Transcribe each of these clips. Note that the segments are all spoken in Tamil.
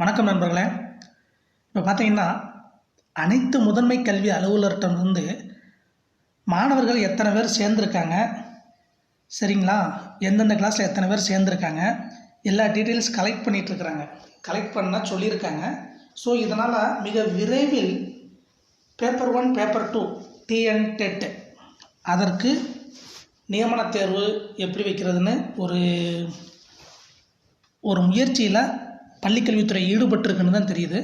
வணக்கம் நண்பர்களே. இப்போ பார்த்தீங்கன்னா அனைத்து முதன்மை கல்வி அலுவலர்கிட்டருந்து மாணவர்கள் எத்தனை பேர் சேர்ந்துருக்காங்க? சரிங்களா? எந்தெந்த கிளாஸில் எத்தனை பேர் சேர்ந்துருக்காங்க? எல்லா டீட்டெயில்ஸ் கலெக்ட் பண்ணிகிட்ருக்குறாங்க கலெக்ட் பண்ண சொல்லியிருக்காங்க. ஸோ இதனால் மிக விரைவில் paper one paper two TN TET அதற்கு நியமன தேர்வு எப்படி வைக்கிறதுன்னு ஒரு ஒரு முயற்சியில் பள்ளிக்கல்வித்துறை ஈடுபட்டிருக்குன்னு தான் தெரியுது.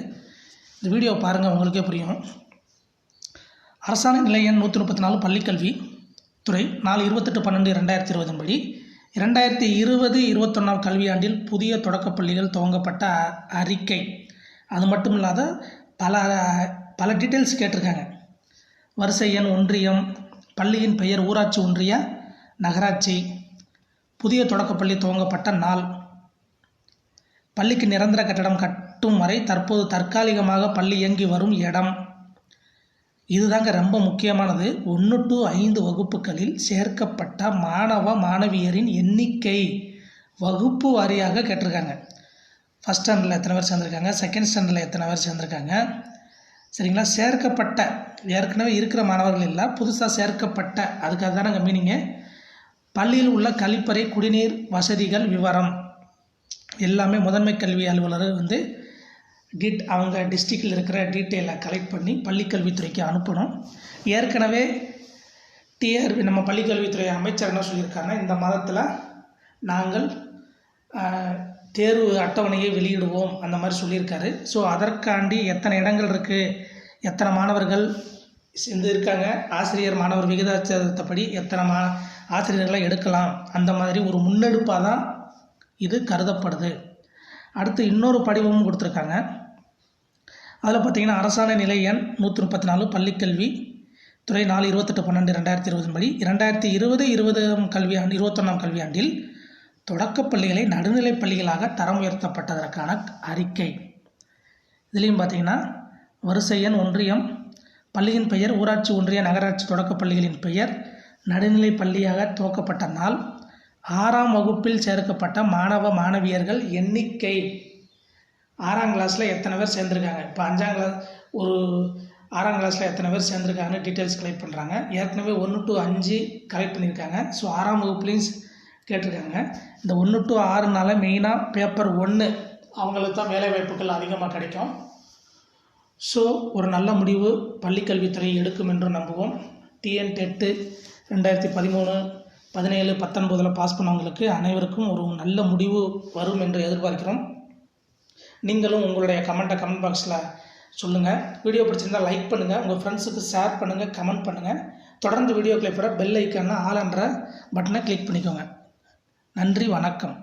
இந்த வீடியோ பாருங்கள் உங்களுக்கே புரியும். அரசாணை நிலை எண் நூற்றி முப்பத்தி நாலு பள்ளிக்கல்வி துறை நாலு இருபத்தெட்டு பன்னெண்டு ரெண்டாயிரத்தி இருபதின் படி. இரண்டாயிரத்தி இருபது இருபத்தொன்னாம் கல்வியாண்டில் புதிய தொடக்கப் பள்ளிகள் துவங்கப்பட்ட அறிக்கை. அது மட்டும் இல்லாத பல பல டீட்டெயில்ஸ் கேட்டிருக்காங்க. வரிசை எண் ஒன்றியம் பள்ளியின் பெயர் ஊராட்சி ஒன்றிய நகராட்சி. புதிய தொடக்கப்பள்ளி துவங்கப்பட்ட நாள். பள்ளிக்கு நிரந்தர கட்டடம் கட்டும் வரை தற்போது தற்காலிகமாக பள்ளி இயங்கி வரும் இடம். இதுதாங்க ரொம்ப முக்கியமானது. ஒன்று டு ஐந்து வகுப்புகளில் சேர்க்கப்பட்ட மாணவ மாணவியரின் எண்ணிக்கை வகுப்பு வாரியாக கேட்டிருக்காங்க. ஃபஸ்ட் ஸ்டாண்டர்டில் எத்தனை பேர் சேர்ந்துருக்காங்க? செகண்ட் ஸ்டாண்டர்டில் எத்தனை பேர் சேர்ந்துருக்காங்க? சரிங்களா? சேர்க்கப்பட்ட ஏற்கனவே இருக்கிற மாணவர்கள் இல்லை புதுசாக சேர்க்கப்பட்ட அதுக்காக தானே மீனிங்கு பள்ளியில் உள்ள கழிப்பறை குடிநீர் வசதிகள் விவரம். எல்லாமே முதன்மை கல்வி அலுவலர் வந்து டிட் அவங்க டிஸ்ட்ரிக்டில் இருக்கிற டீட்டெயிலை கலெக்ட் பண்ணி பள்ளிக்கல்வித்துறைக்கு அனுப்பணும். ஏற்கனவே டிஆர்பி நம்ம பள்ளிக்கல்வித்துறை அமைச்சர் என்ன சொல்லியிருக்காங்க இந்த மாதத்தில் நாங்கள் தேர்வு அட்டவணையை வெளியிடுவோம் அந்த மாதிரி சொல்லியிருக்காரு. ஸோ அதற்காண்டி எத்தனை இடங்கள் இருக்குது எத்தனை மாணவர்கள் சேர்ந்து இருக்காங்க? ஆசிரியர் மாணவர் விகிதாச்சாரத்தைப்படி எத்தனை மா ஆசிரியர்களை எடுக்கலாம்? அந்த மாதிரி ஒரு முன்னெடுப்பாக தான் இது கருதப்படுது. அடுத்து இன்னொரு படிவமும் கொடுத்துருக்காங்க. அதில் பார்த்தீங்கன்னா அரசாணை நிலை எண் நூற்றி முப்பத்தி நாலு பள்ளிக்கல்வி துறை நாலு இருபத்தெட்டு பன்னெண்டு ரெண்டாயிரத்தி இருபதின் படி இரண்டாயிரத்தி இருபது இருபதாம் கல்வியாண்டு இருபத்தொன்னாம் கல்வியாண்டில் தொடக்கப் பள்ளிகளை நடுநிலைப் பள்ளிகளாக தரம் உயர்த்தப்பட்டதற்கான அறிக்கை. இதுலேயும் பார்த்தீங்கன்னா வரிசை எண் ஒன்றியம் பள்ளியின் பெயர் ஊராட்சி ஒன்றிய நகராட்சி தொடக்கப் பள்ளிகளின் பெயர் நடுநிலைப் பள்ளியாக துவக்கப்பட்ட நாள் ஆறாம் வகுப்பில் சேர்க்கப்பட்ட மாணவ மாணவியர்கள் எண்ணிக்கை ஆறாம் கிளாஸில் எத்தனை பேர் சேர்ந்துருக்காங்க? இப்போ அஞ்சாம் கிளாஸ் ஒரு ஆறாம் கிளாஸில் எத்தனை பேர் சேர்ந்துருக்காங்கன்னு டீட்டெயில்ஸ் கலெக்ட் பண்ணுறாங்க ஏற்கனவே ஒன்று டு அஞ்சு கலெக்ட் பண்ணியிருக்காங்க. ஸோ ஆறாம் வகுப்புலேயும் கேட்டிருக்காங்க. இந்த ஒன்று டு ஆறுனால மெயினாக பேப்பர் ஒன்று அவங்களுக்கு தான் வேலை வாய்ப்புகள் அதிகமாக கிடைக்கும். ஸோ ஒரு நல்ல முடிவு பள்ளிக்கல்வித்துறை எடுக்கும் என்று நம்புவோம். டிஎன் டெட்டு ரெண்டாயிரத்தி பதிமூணு பதினேழு பத்தொன்பதில் பாஸ் பண்ணவங்களுக்கு அனைவருக்கும் ஒரு நல்ல முடிவு வரும் என்று எதிர்பார்க்கிறோம். நீங்களும் உங்களுடைய கமெண்ட்டை கமெண்ட் பாக்ஸில் சொல்லுங்கள் வீடியோ பிடிச்சிருந்தால் லைக் பண்ணுங்கள் உங்கள் ஃப்ரெண்ட்ஸுக்கு ஷேர் பண்ணுங்கள் கமெண்ட் பண்ணுங்கள் தொடர்ந்து வீடியோ கிளிப்போட பெல் ஐக்கான ஆல் என்ற பட்டனை கிளிக் பண்ணிக்கோங்க. நன்றி வணக்கம்.